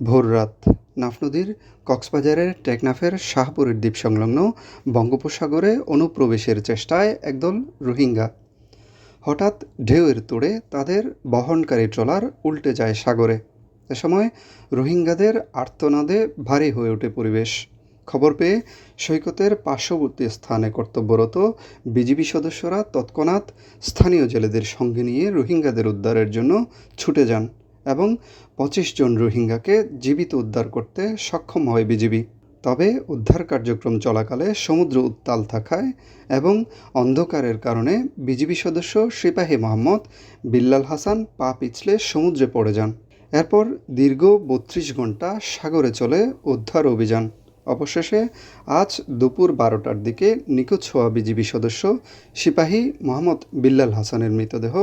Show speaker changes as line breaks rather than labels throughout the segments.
ভোররাত নাফ নদীর কক্সবাজারের টেকনাফের শাহপুরের দ্বীপ সংলগ্ন বঙ্গোপসাগরে অনুপ্রবেশের চেষ্টায় একদল রোহিঙ্গা। হঠাৎ ঢেউয়ের তোড়ে তাদের বহনকারী ট্রলার উল্টে যায় সাগরে। এ সময় রোহিঙ্গাদের আর্তনাদে ভারী হয়ে ওঠে পরিবেশ। খবর পেয়ে সৈকতের পার্শ্ববর্তী স্থানে কর্তব্যরত বিজিবি সদস্যরা তৎক্ষণাৎ স্থানীয় জেলেদের সঙ্গে নিয়ে রোহিঙ্গাদের উদ্ধারের জন্য ছুটে যান। এবং পঁচিশ জন রোহিঙ্গাকে জীবিত উদ্ধার করতে সক্ষম হয় বিজিবি। তবে উদ্ধার কার্যক্রম চলাকালে সমুদ্র উত্তাল থাকায় এবং অন্ধকারের কারণে বিজিবি সদস্য সিপাহী মোহাম্মদ বিল্লাল হাসান পা পিছলে সমুদ্রে পড়ে যান। এরপর দীর্ঘ বত্রিশ ঘণ্টা সাগরে চলে উদ্ধার অভিযান। অবশেষে আজ দুপুর বারোটার দিকে নিখোঁজ হওয়া বিজিবি সদস্য সিপাহী মোহাম্মদ বিল্লাল হাসানের মৃতদেহ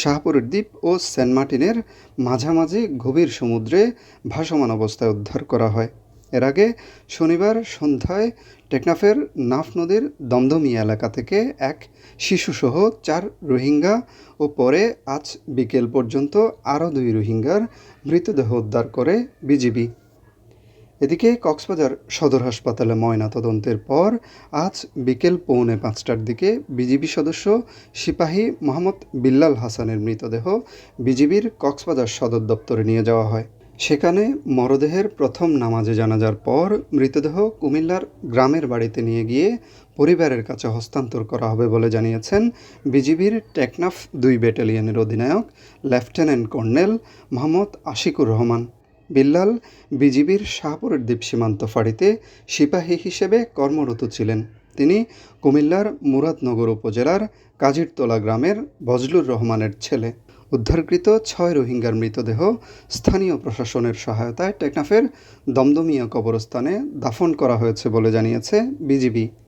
শাহপুরের দ্বীপ ও সেন্ট মার্টিনের মাঝামাঝি গভীর সমুদ্রে ভাসমান অবস্থায় উদ্ধার করা হয়। এর আগে শনিবার সন্ধ্যায় টেকনাফের নাফ নদীর দমদমিয়া এলাকা থেকে এক শিশুসহ চার রোহিঙ্গা ও পরে আজ বিকেল পর্যন্ত আরও দুই রোহিঙ্গার মৃতদেহ উদ্ধার করে বিজিবি। এদিকে কক্সবাজার সদর হাসপাতালে ময়না তদন্তের পর আজ বিকেল পৌনে পাঁচটার দিকে বিজিবি সদস্য সিপাহী মোহাম্মদ বিল্লাল হাসানের মৃতদেহ বিজিবির কক্সবাজার সদর দপ্তরে নিয়ে যাওয়া হয়। সেখানে মরদেহের প্রথম নামাজে জানাজার পর মৃতদেহ কুমিল্লার গ্রামের বাড়িতে নিয়ে গিয়ে পরিবারের কাছে হস্তান্তর করা হবে বলে জানিয়েছেন বিজিবির টেকনাফ দুই ব্যাটালিয়নের অধিনায়ক লেফটেন্যান্ট কর্নেল মোহাম্মদ আশিকুর রহমান। বিল্লাল বিজিবির শাহপুরের দ্বীপ সীমান্ত ফাঁড়িতে সিপাহী হিসেবে কর্মরত ছিলেন। তিনি কুমিল্লার মুরাদনগর উপজেলার কাজিরতলা গ্রামের বজলুর রহমানের ছেলে। উদ্ধারকৃত ছয় রোহিঙ্গার মৃতদেহ স্থানীয় প্রশাসনের সহায়তায় টেকনাফের দমদমিয়া কবরস্থানে দাফন করা হয়েছে বলে জানিয়েছে বিজিবি।